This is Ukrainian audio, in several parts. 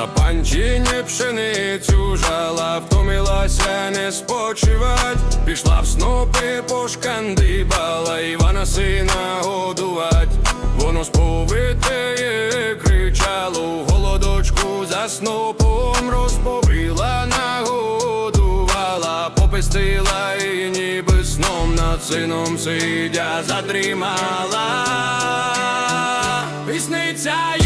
На панчині пшеницю жала, втомилася не спочивать, пішла в снопи пошкандибала, Івана сина годувать, воно сповите кричало, голодочку за снопом розповіла, нагодувала, попестила і ніби сном над сином сидя задрімала. Вісниця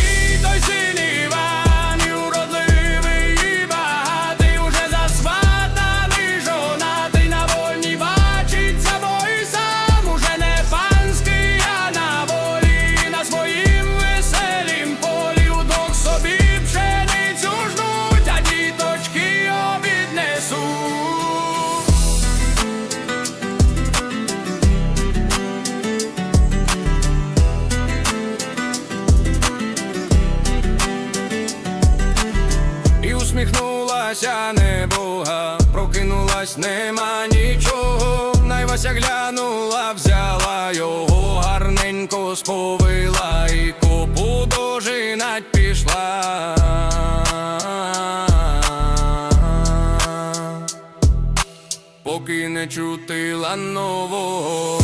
усміхнулася небога, прокинулась, нема нічого. Найвася глянула, взяла його, гарненько сповила і копу дожинать пішла. Поки не чутила нового.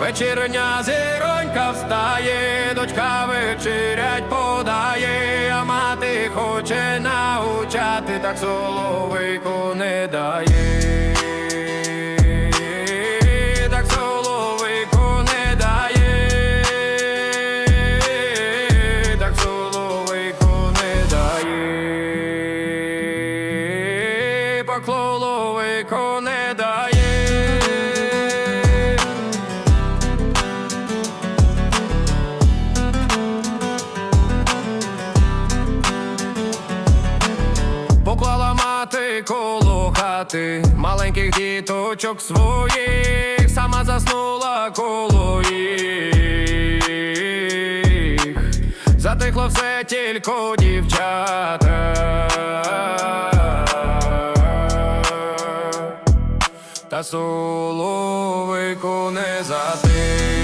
Вечірня зіронька встає, дочка вечерять подає, а мати хоче научати, так соловейку не дає. Так соловейку не дає, так соловейку не дає, поклоловейку не коло хати маленьких діточок своїх, сама заснула коло їх. Затихло все тільки дівчата. Та соловейку не затих,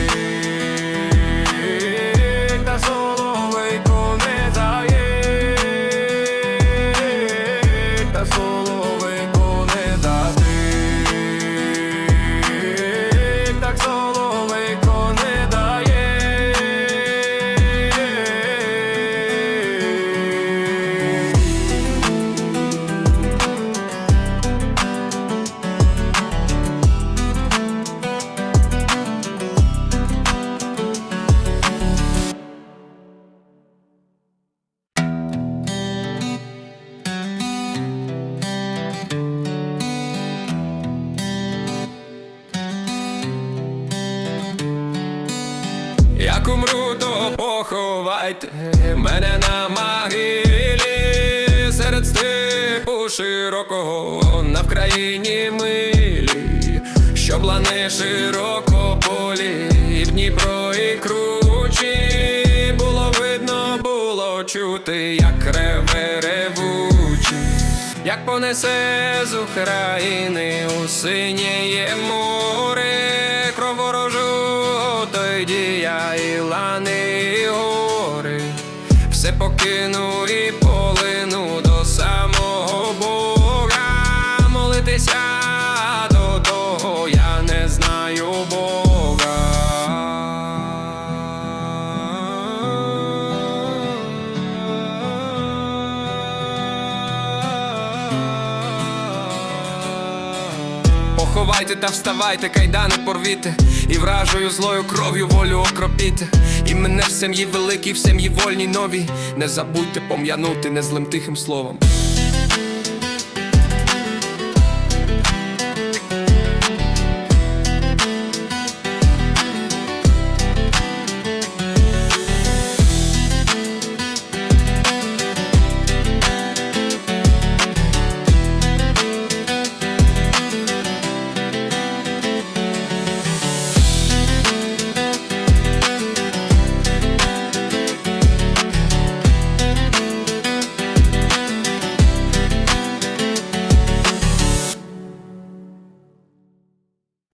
Як умру, то поховайте мене на могилі. Серед степу широкого на Вкраїні милі, щоб лани широко полі, і Дніпро і кручі. Було видно, було чути, як реве ревучі, як понесе з України у синє море кроворожу, той дія і лани і гори, все покину і полину ховайте та вставайте, кайдани порвіте, і вражою злою кров'ю волю окропіте. І мене в сім'ї великій, в сім'ї вольній новій. Не забудьте пом'янути незлим тихим словом.